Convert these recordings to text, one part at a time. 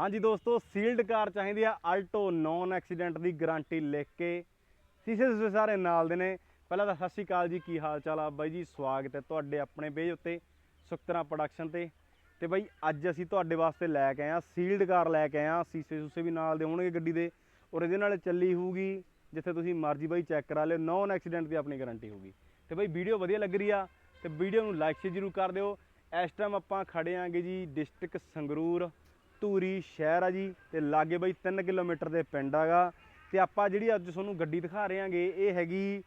ਹਾਂਜੀ ਦੋਸਤੋ sealed car ਚਾਹੀਦੀ ਆ ਆਲਟੋ ਨੌਨ ਐਕਸੀਡੈਂਟ ਦੀ ਗਾਰੰਟੀ ਲਿਖ ਕੇ। ਸੀਸੇ ਸੂਸੇ ਸਾਰੇ ਨਾਲ ਦੇ ਨੇ। ਪਹਿਲਾਂ ਤਾਂ ਸਤਿ ਸ਼੍ਰੀ ਅਕਾਲ ਜੀ, ਕੀ ਹਾਲ ਚਾਲ ਆ? ਬਾਈ ਜੀ, ਸਵਾਗਤ ਹੈ ਤੁਹਾਡੇ ਆਪਣੇ ਪੇਜ ਉੱਤੇ, ਸੁਖਤਰਾ ਪ੍ਰੋਡਕਸ਼ਨ ਤੇ। ਤੇ ਬਾਈ, ਅੱਜ ਅਸੀਂ ਤੁਹਾਡੇ ਵਾਸਤੇ ਲੈ ਕੇ ਆਏ ਆ ਸੀਲਡ ਕਾਰ ਲੈ ਕੇ ਆਏ ਆ ਸੀਸੇ ਸੂਸੇ ਵੀ ਨਾਲ ਦੇ ਹੋਣਗੇ ਗੱਡੀ ਦੇ। ਔਰ ਇਹਦੇ ਨਾਲ ਚੱਲੀ ਹੋਊਗੀ, ਜਿੱਥੇ ਤੁਸੀਂ ਮਰਜ਼ੀ ਬਾਈ ਚੈੱਕ ਕਰਾ ਲਿਓ। ਨੌਨ ਐਕਸੀਡੈਂਟ ਦੀ ਆਪਣੀ ਗਾਰੰਟੀ ਹੋਊਗੀ। ਤੇ ਬਾਈ ਵੀਡੀਓ ਵਧੀਆ ਲੱਗ ਰਹੀ ਆ। ਤੇ ਵੀਡੀਓ ਨੂੰ ਲਾਈਕ ਸ਼ੇਅਰ ਜ਼ਰੂਰ ਕਰ ਦਿਓ। ਇਸ ਟਾਈਮ ਆਪਾਂ ਖੜੇ ਆਂਗੇ ਜੀ ਡਿਸਟ੍ਰਿਕਟ ਸੰਗਰੂਰ। ਧੂਰੀ ਸ਼ਹਿਰ ਆ ਜੀ, ਤੇ ਲਾਗੇ ਬਾਈ 3 ਕਿਲੋਮੀਟਰ ਦੇ ਪਿੰਡ ਹੈਗਾ। ਤੇ ਆਪਾਂ ਜਿਹੜੀ ਅੱਜ ਤੁਹਾਨੂੰ ਗੱਡੀ ਦਿਖਾ ਰਹੇ ਹਾਂਗੇ, ਇਹ ਹੈਗੀ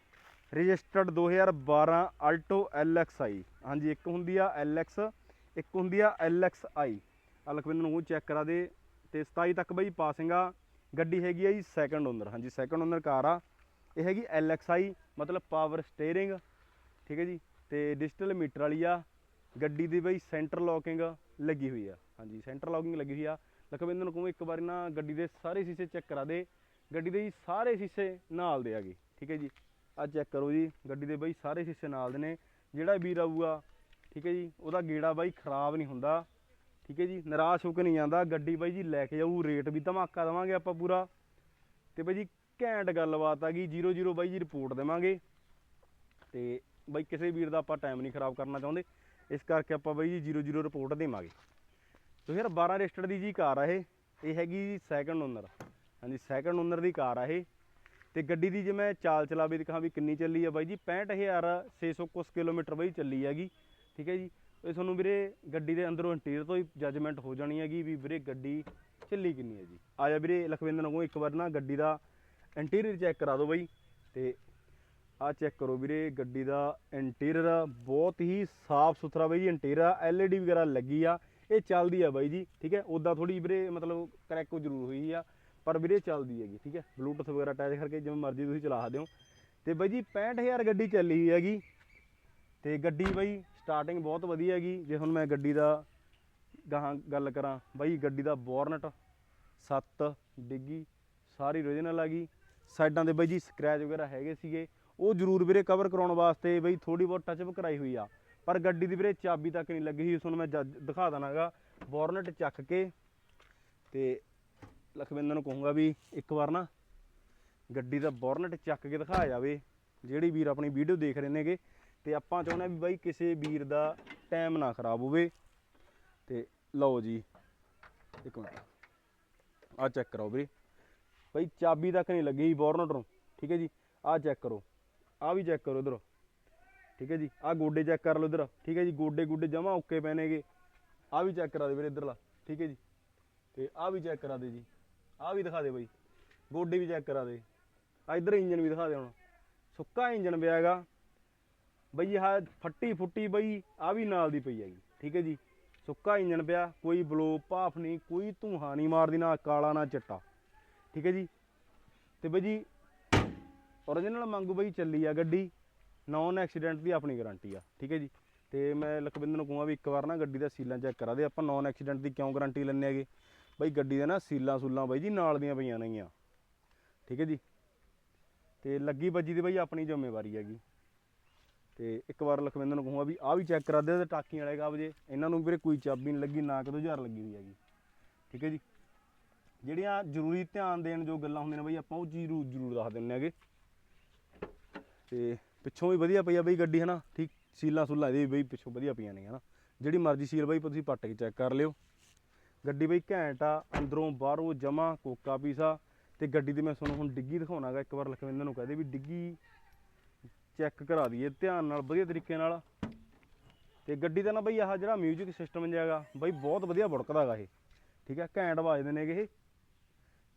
ਰਜਿਸਟਰਡ 2012 ਆਲਟੋ LXI ਹਾਂਜੀ, ਇੱਕ ਹੁੰਦੀ ਆ LX ਇੱਕ ਹੁੰਦੀ ਆ LXI ਆ ਲਖਵਿੰਦਰ ਨੂੰ ਚੈੱਕ ਕਰਾ ਦੇ, ਤੇ 27 ਤੱਕ ਬਾਈ ਪਾਸਿੰਗ ਆ। ਗੱਡੀ ਹੈਗੀ ਆ ਜੀ ਸੈਕੰਡ ਓਨਰ ਹਾਂਜੀ ਸੈਕੰਡ ਓਨਰ ਕਾਰ ਆ। ਇਹ ਹੈਗੀ LXI ਮਤਲਬ ਪਾਵਰ ਸਟੀਅਰਿੰਗ ਠੀਕ ਹੈ ਜੀ? ਤੇ ਡਿਜੀਟਲ ਮੀਟਰ ਵਾਲੀ ਆ। ਗੱਡੀ ਦੀ ਬਈ ਸੈਂਟਰ ਲੋਕਿੰਗ ਲੱਗੀ ਹੋਈ ਆ। ਹਾਂਜੀ ਸੈਂਟਰ ਲੌਕਿੰਗ ਲੱਗੀ ਹੋਈ ਆ। ਲਖਵਿੰਦਰ ਨੂੰ ਕਹੂੰ ਇੱਕ ਵਾਰੀ ਨਾ ਗੱਡੀ ਦੇ ਸਾਰੇ ਸ਼ੀਸ਼ੇ ਚੈੱਕ ਕਰਾ ਦੇ। ਗੱਡੀ ਦੇ ਜੀ ਸਾਰੇ ਸ਼ੀਸ਼ੇ ਨਾਲ ਦੇ ਆਗੇ ਠੀਕ ਹੈ ਜੀ? ਆ ਚੈੱਕ ਕਰੋ ਜੀ, ਗੱਡੀ ਦੇ ਬਈ ਸਾਰੇ ਸ਼ੀਸ਼ੇ ਨਾਲ ਦੇ ਨੇ। ਜਿਹੜਾ ਵੀਰ ਆਊਗਾ, ਠੀਕ ਹੈ ਜੀ, ਉਹਦਾ ਗੇੜਾ ਬਾਈ ਖਰਾਬ ਨਹੀਂ ਹੁੰਦਾ, ਠੀਕ ਹੈ ਜੀ? ਨਿਰਾਸ਼ ਹੋ ਕੇ ਨਹੀਂ ਜਾਂਦਾ, ਗੱਡੀ ਬਾਈ ਜੀ ਲੈ ਕੇ ਜਾਊ ਰੇਟ ਵੀ ਧਮਾਕਾ ਦੇਵਾਂਗੇ ਆਪਾਂ ਪੂਰਾ। ਤੇ ਬਾਈ ਜੀ, ਘੈਂਟ ਗੱਲਬਾਤ ਆ ਗਈ 00 ਬਾਈ ਜੀ ਰਿਪੋਰਟ ਦੇਵਾਂਗੇ। ਤੇ ਬਾਈ ਕਿਸੇ ਵੀਰ ਦਾ ਆਪਾਂ ਟਾਈਮ ਨਹੀਂ ਖਰਾਬ ਕਰਨਾ ਚਾਹੁੰਦੇ। ਇਸ ਕਰਕੇ ਆਪਾਂ ਬਾਈ ਜੀ 00 ਰਿਪੋਰਟ ਦੇਵਾਂਗੇ। 2012 ਰਜਿਸਟਰਡ ਦੀ ਜੀ ਕਾਰ ਆ ਇਹ ਇਹ ਹੈਗੀ ਜੀ ਸੈਕੰਡ ਓਨਰ ਹਾਂਜੀ ਸੈਕੰਡ ਓਨਰ ਦੀ ਕਾਰ ਆ ਇਹ। ਤੇ ਗੱਡੀ ਦੀ ਜੇ ਮੈਂ ਚਾਲ ਚਲਾਵੇ ਦਿਖਾਂ ਵੀ ਕਿੰਨੀ ਚੱਲੀ ਆ ਬਾਈ ਜੀ 65600 ਕੁਸ ਕਿਲੋਮੀਟਰ ਬਾਈ ਚੱਲੀ ਹੈਗੀ, ਠੀਕ ਹੈ ਜੀ। ਇਹ ਤੁਹਾਨੂੰ ਵੀਰੇ ਗੱਡੀ ਦੇ ਅੰਦਰੋਂ ਇੰਟੀਰੀਅਰ ਤੋਂ ਹੀ ਜੱਜਮੈਂਟ ਹੋ ਜਾਣੀ ਹੈਗੀ ਵੀ ਵੀਰੇ ਗੱਡੀ ਚੱਲੀ ਕਿੰਨੀ ਹੈ ਜੀ। ਆ ਜਾ ਵੀਰੇ ਲਖਵਿੰਦਰ ਨੂੰ ਇੱਕ ਵਾਰ ਨਾ ਗੱਡੀ ਦਾ ਇੰਟੀਰੀਅਰ ਚੈੱਕ ਕਰਾ ਦਿਓ ਬਾਈ। ਤੇ ਆ ਚੈੱਕ ਕਰੋ ਵੀਰੇ, ਗੱਡੀ ਦਾ ਇੰਟੀਰੀਅਰ ਬਹੁਤ ਹੀ ਸਾਫ਼ ਸੁਥਰਾ ਬਾਈ ਜੀ ਇੰਟੀਰੀਅਰ ਐਲਈਡੀ ਵਗੈਰਾ ਲੱਗੀ ਆ, ਇਹ ਚੱਲਦੀ ਆ ਬਾਈ ਜੀ, ਠੀਕ ਹੈ? ਉਦਾਂ ਥੋੜੀ ਵੀਰੇ ਮਤਲਬ ਕਰੈਕ ਜ਼ਰੂਰ ਹੋਈ ਆ, ਪਰ ਵੀਰੇ ਚੱਲਦੀ ਹੈਗੀ, ਠੀਕ ਹੈ? ਬਲੂਟੁੱਥ ਵਗੈਰਾ ਅਟੈਚ ਕਰਕੇ ਜਿਵੇਂ ਮਰਜ਼ੀ ਤੁਸੀਂ ਚਲਾ ਸਕਦੇ ਹੋ। ਤੇ ਬਾਈ ਜੀ 65000 ਗੱਡੀ ਚੱਲੀ ਹੈਗੀ। ਤੇ ਗੱਡੀ ਬਾਈ ਸਟਾਰਟਿੰਗ ਬਹੁਤ ਵਧੀਆ ਹੈਗੀ, ਜੇ ਹੁਣ ਮੈਂ ਗੱਡੀ ਦਾ ਗਾਹਾਂ ਗੱਲ ਕਰਾਂ, ਬਾਈ ਗੱਡੀ ਦਾ ਬੋਰਨਟ 7 ਡਿੱਗੀ, ਸਾਰੀ ਓਰੀਜਨਲ ਆ ਗਈ। ਸਾਈਡਾਂ ਦੇ ਬਾਈ ਜੀ ਸਕ੍ਰੈਚ ਵਗੈਰਾ ਹੈਗੇ ਸੀਗੇ। ਉਹ ਜ਼ਰੂਰ ਵੀਰੇ ਕਵਰ ਕਰਾਉਣ ਵਾਸਤੇ ਬਈ ਥੋੜੀ ਬਹੁਤ ਟੱਚਅਪ ਕਰਾਈ ਹੋਈ ਆ। ਪਰ ਗੱਡੀ ਦੀ ਵੀਰੇ ਚਾਬੀ ਤੱਕ ਨਹੀਂ ਲੱਗੀ ਸੀ ਤੁਹਾਨੂੰ ਮੈਂ ਜੱਜ- ਦਿਖਾ ਦਣਾਗਾ ਬੋਰਨਟ ਚੱਕ ਕੇ ਤੇ ਲਖਵਿੰਦਰ ਨੂੰ ਕਹੂੰਗਾ ਵੀ ਇੱਕ ਵਾਰ ਨਾ ਗੱਡੀ ਦਾ ਬੋਰਨਟ ਚੱਕ ਕੇ ਦਿਖਾਇਆ ਜਾਵੇ, ਜਿਹੜੀ ਵੀਰ ਆਪਣੀ ਵੀਡੀਓ ਦੇਖ ਰਹੇ ਨੇਗੇ। ਤੇ ਆਪਾਂ ਚਾਹੁੰਦੇ ਹਾਂ ਵੀ ਬਾਈ ਕਿਸੇ ਵੀਰ ਦਾ ਟਾਈਮ ਨਾ ਖਰਾਬ ਹੋਵੇ। ਤੇ ਲਓ ਜੀ, ਇੱਕ ਮਿੰਟ। ਆ ਚੈੱਕ ਕਰੋ ਵੀਰੇ। ਬਾਈ ਚਾਬੀ ਤੱਕ ਨਹੀਂ ਲੱਗੀ ਬੋਰਨਟ ਨੂੰ, ਠੀਕ ਹੈ ਜੀ? ਆਹ ਚੈੱਕ ਕਰੋ। ਆਹ ਵੀ ਚੈੱਕ ਕਰੋ ਇਧਰ। ਠੀਕ ਹੈ ਜੀ, ਆਹ ਗੋਡੇ ਚੈੱਕ ਕਰ ਲਓ ਇਧਰ। ਠੀਕ ਹੈ ਜੀ, ਗੋਡੇ ਗੋਡੇ ਜਮਾ ਓਕੇ ਪਏ ਨੇਗੇ। ਆਹ ਵੀ ਚੈੱਕ ਕਰਾ ਦੇ ਵੀਰੇ ਇਧਰਲਾ। ਠੀਕ ਹੈ ਜੀ, ਤੇ ਆਹ ਵੀ ਚੈੱਕ ਕਰਾ ਦੇ ਜੀ। ਆਹ ਵੀ ਦਿਖਾ ਦੇ ਬਾਈ। ਗੋਡੇ ਵੀ ਚੈੱਕ ਕਰਾ ਦੇ। ਆ ਇਧਰ ਇੰਜਨ ਵੀ ਦਿਖਾ ਦੇ ਹੁਣ। ਸੁੱਕਾ ਇੰਜਨ ਪਿਆ ਹੈਗਾ। ਬਈ ਆਹ ਫੱਟੀ ਫੁੱਟੀ ਬਈ ਆ ਵੀ ਨਾਲ ਦੀ ਪਈ ਹੈਗੀ। ਠੀਕ ਹੈ ਜੀ, ਸੁੱਕਾ ਇੰਜਨ ਪਿਆ। ਕੋਈ ਬਲੋ ਭਾਫ ਨਹੀਂ, ਕੋਈ ਧੂਹਾ ਨਹੀਂ ਮਾਰਦੀ, ਨਾ ਕਾਲਾ, ਨਾ ਚਿੱਟਾ। ਠੀਕ ਹੈ ਜੀ, ਤੇ ਬਈ ਜੀ ਓਰੀਜਨਲ ਮੰਗੂ ਬਈ ਚੱਲੀ ਆ ਗੱਡੀ ਨੌਨ ਐਕਸੀਡੈਂਟ ਦੀ ਆਪਣੀ ਗਾਰੰਟੀ ਆ, ਠੀਕ ਹੈ ਜੀ? ਤੇ ਮੈਂ ਲਖਵਿੰਦਰ ਨੂੰ ਕਹੂੰਗਾ ਵੀ ਇੱਕ ਵਾਰ ਨਾ ਗੱਡੀ ਦਾ ਸੀਲਾਂ ਚੈੱਕ ਕਰਾ ਦੇ, ਆਪਾਂ ਨੌਨ ਐਕਸੀਡੈਂਟ ਦੀ ਕਿਉਂ ਗਾਰੰਟੀ ਲੈਂਦੇ ਹੈਗੇ? ਬਾਈ ਗੱਡੀ ਦੇ ਨਾ ਸੀਲਾਂ ਸੂਲਾਂ ਬਾਈ ਜੀ ਨਾਲ ਦੀਆਂ ਪਈਆਂ ਨੇਗੀਆਂ, ਠੀਕ ਹੈ ਜੀ? ਤੇ ਲੱਗੀ ਵੱਜੀ ਦੀ ਬਈ ਆਪਣੀ ਜ਼ਿੰਮੇਵਾਰੀ ਹੈਗੀ। ਤੇ ਇੱਕ ਵਾਰ ਲਖਵਿੰਦਰ ਨੂੰ ਕਹੂੰਗਾ ਵੀ ਆਹ ਵੀ ਚੈੱਕ ਕਰਾ ਦੇ ਤੇ ਟਾਕੀਆਂ ਵਾਲੇ ਕਾਬਜੇ, ਇਹਨਾਂ ਨੂੰ ਵੀਰੇ ਕੋਈ ਚਾਬੀ ਨਹੀਂ ਲੱਗੀ, ਨਾ ਕਦੋਂ ਹਜ਼ਾਰ ਲੱਗੀ ਹੋਈ ਹੈਗੀ, ਠੀਕ ਹੈ ਜੀ? ਜਿਹੜੀਆਂ ਜ਼ਰੂਰੀ ਧਿਆਨ ਦੇਣ ਜੋ ਗੱਲਾਂ ਹੁੰਦੀਆਂ ਨੇ ਬਈ ਆਪਾਂ ਉਹ ਜ਼ਰੂਰ ਜ਼ਰੂਰ ਦੱਸ ਦਿੰਨੇ ਹੈਗੇ। ਤੇ ਪਿੱਛੋਂ ਵੀ ਵਧੀਆ ਪਈ ਆ ਬਈ ਗੱਡੀ, ਹਨਾ? ਠੀਕ ਸੀਲਾਂ ਸੁਲਾਂ ਇਹਦੀ ਵੀ ਬਈ ਪਿੱਛੋਂ ਵਧੀਆ ਪਈਆਂ ਨੇ, ਹਨਾ? ਜਿਹੜੀ ਮਰਜ਼ੀ ਸੀਲ ਬਈ ਤੁਸੀਂ ਪੱਟ ਕੇ ਚੈੱਕ ਕਰ ਲਿਓ। ਗੱਡੀ ਬਈ ਘੈਂਟ ਆ, ਅੰਦਰੋਂ ਬਾਹਰੋਂ ਜਮਾ ਕੋਕਾ ਪੀਸਾ। ਤੇ ਗੱਡੀ ਦੀ ਮੈਂ ਤੁਹਾਨੂੰ ਹੁਣ ਡਿੱਗੀ ਦਿਖਾਉਣਾਗਾ, ਇੱਕ ਵਾਰ ਲਖਵਿੰਦਰ ਨੂੰ ਕਹਦੇ ਵੀ ਡਿੱਗੀ ਚੈੱਕ ਕਰਾ ਦਈਏ, ਧਿਆਨ ਨਾਲ, ਵਧੀਆ ਤਰੀਕੇ ਨਾਲ। ਤੇ ਗੱਡੀ ਦਾ ਨਾ ਬਈ ਆਹ ਜਿਹੜਾ 뮤직 ਸਿਸਟਮ ਜਿਹਾਗਾ ਬਈ ਬਹੁਤ ਵਧੀਆ ਬੁੜਕਦਾ ਹੈਗਾ ਇਹ। ਠੀਕ ਹੈ ਘੈਂਟ ਵੱਜਦੇ ਨੇਗੇ ਇਹ।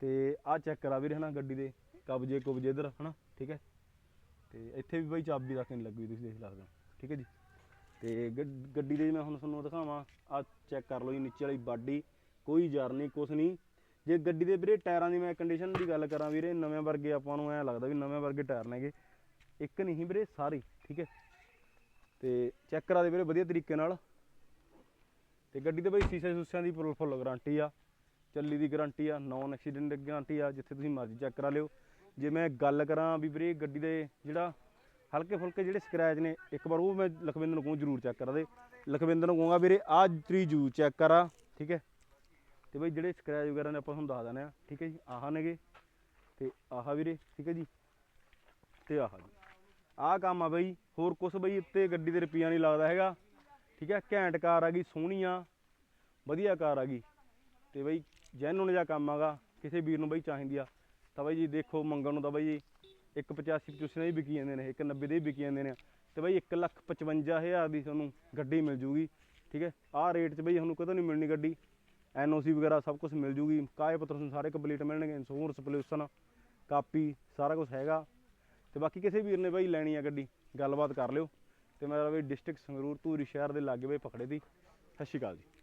ਤੇ ਆਹ ਚੈੱਕ ਕਰਾ ਵੀਰੇ, ਹਨਾ, ਗੱਡੀ ਦੇ ਕਬਜੇ ਕੁਬਜੇ ਇਧਰ, ਹਨਾ? ਠੀਕ ਹੈ ਤੇ ਇੱਥੇ ਵੀ ਬਈ ਚਾਬੀ ਤੱਕ ਨਹੀਂ ਲੱਗੀ ਤੁਸੀਂ ਦੇਖ ਸਕਦੇ ਹੋ। ਠੀਕ ਹੈ ਜੀ। ਤੇ ਗੱਡ- ਗੱਡੀ ਦੇ ਮੈਂ ਹੁਣ ਤੁਹਾਨੂੰ ਦਿਖਾਵਾਂ। ਆ ਚੈੱਕ ਕਰ ਲਓ ਜੀ, ਨੀਚੇ ਵਾਲੀ ਬਾਡੀ। ਕੋਈ ਜਰ ਨਹੀਂ, ਕੁਛ ਨਹੀਂ। ਜੇ ਗੱਡੀ ਦੇ ਵੀਰੇ ਟਾਇਰਾਂ ਦੀ ਮੈਂ ਕੰਡੀਸ਼ਨ ਦੀ ਗੱਲ ਕਰਾਂ ਵੀਰੇ, ਨਵੇਂ ਵਰਗੇ ਆਪਾਂ ਨੂੰ ਐ ਲੱਗਦਾ ਵੀ ਨਵੇਂ ਵਰਗੇ ਟਾਇਰ ਨੇਗੇ। ਇੱਕ ਨਹੀਂ ਵੀਰੇ, ਸਾਰੇ, ਠੀਕ ਹੈ। ਤੇ ਚੈੱਕ ਕਰਾ ਦੇ ਵੀਰੇ ਵਧੀਆ ਤਰੀਕੇ ਨਾਲ। ਤੇ ਗੱਡੀ ਦੇ ਬਈ ਸੀਸੇ ਸੂਸਿਆਂ ਦੀ ਫੁੱਲ ਫੁੱਲ ਗਾਰੰਟੀ ਆ। ਚੱਲੀ ਦੀ ਗਾਰੰਟੀ ਆ ਨੌਨ ਐਕਸੀਡੈਂਟ ਦੀ ਗਾਰੰਟੀ ਆ, ਜਿੱਥੇ ਤੁਸੀਂ ਮਰਜ਼ੀ ਚੈੱਕ ਕਰਾ ਲਿਓ। ਜੇ ਮੈਂ ਗੱਲ ਕਰਾਂ ਵੀ ਵੀਰੇ ਗੱਡੀ ਦੇ ਜਿਹੜਾ ਹਲਕੇ ਫੁਲਕੇ ਜਿਹੜੇ ਸਕ੍ਰੈਚ ਨੇ, ਇੱਕ ਵਾਰ ਉਹ ਮੈਂ ਲਖਵਿੰਦਰ ਨੂੰ ਕਹੂੰ, ਜਰੂਰ ਚੈੱਕ ਕਰਾ ਦੇ। ਲਖਵਿੰਦਰ ਨੂੰ ਕਹੂੰਗਾ ਵੀਰੇ, ਆਹ ਤਰੀ ਜੂ ਚੈੱਕ ਕਰਾ, ਠੀਕ ਹੈ? ਤੇ ਬਈ ਜਿਹੜੇ ਸਕ੍ਰੈਚ ਵਗੈਰਾ ਨੇ ਆਪਾਂ ਤੁਹਾਨੂੰ ਦੱਸ ਦਿੰਦੇ ਆ ਠੀਕ ਹੈ ਜੀ? ਆਹ ਨੇਗੇ, ਤੇ ਆਹ ਵੀਰੇ, ਠੀਕ ਹੈ ਜੀ? ਤੇ ਆਹ ਜੀ। ਆਹ ਕੰਮ ਆ ਬਈ, ਹੋਰ ਕੁਛ ਬਈ ਉੱਤੇ ਗੱਡੀ ਦੇ ਰੁਪਈਆ ਨਹੀਂ ਲੱਗਦਾ ਹੈਗਾ, ਠੀਕ ਹੈ? ਘੈਂਟ ਕਾਰ ਆ ਗਈ ਸੋਹਣੀ ਆ ਵਧੀਆ ਕਾਰ ਆ ਗਈ। ਤੇ ਬਈ ਜੈਨੂਨ ਜਿਹਾ ਕੰਮ ਆਗਾ, ਕਿਸੇ ਵੀਰ ਨੂੰ ਬਈ ਚਾਹੀਦੀ ਆ। ਤਾਂ ਬਾਈ ਜੀ ਦੇਖੋ ਮੰਗਣ ਨੂੰ ਤਾਂ ਬਾਈ ਜੀ 185 ਪਚੂਸੀ ਦੇ ਵੀ ਵਿਕੀ ਜਾਂਦੇ ਨੇ 190 ਦੇ ਵੀ ਵਿਕੀ ਜਾਂਦੇ ਨੇ। ਤੇ ਬਈ 155000 ਦੀ ਤੁਹਾਨੂੰ ਗੱਡੀ ਮਿਲ ਜੂਗੀ, ਠੀਕ ਹੈ? ਆਹ ਰੇਟ 'ਚ ਬਾਈ ਤੁਹਾਨੂੰ ਕਦੋਂ ਨਹੀਂ ਮਿਲਣੀ ਗੱਡੀ। ਐਨਓਸੀ ਵਗੈਰਾ ਸਭ ਕੁਝ ਮਿਲ ਜੂਗੀ। ਕਾਗਜ਼ ਪੱਤਰ ਤੁਹਾਨੂੰ ਸਾਰੇ ਕੰਪਲੀਟ ਮਿਲਣਗੇ ਇੰਸ਼ੋਰੈਂਸ ਪੋਲਿਊਸ਼ਨ ਕਾਪੀ, ਸਾਰਾ ਕੁਝ ਹੈਗਾ। ਤੇ ਬਾਕੀ ਕਿਸੇ ਵੀਰ ਨੇ ਬਾਈ ਲੈਣੀ ਆ ਗੱਡੀ, ਗੱਲਬਾਤ ਕਰ ਲਿਓ। ਤੇ ਮੇਰਾ ਬਈ ਡਿਸਟ੍ਰਿਕਟ ਸੰਗਰੂਰ ਧੂਰੀ ਸ਼ਹਿਰ ਦੇ ਲਾਗੇ ਬਾਈ ਪਕੜੇ ਦੀ। ਸਤਿ ਸ਼੍ਰੀ ਅਕਾਲ ਜੀ।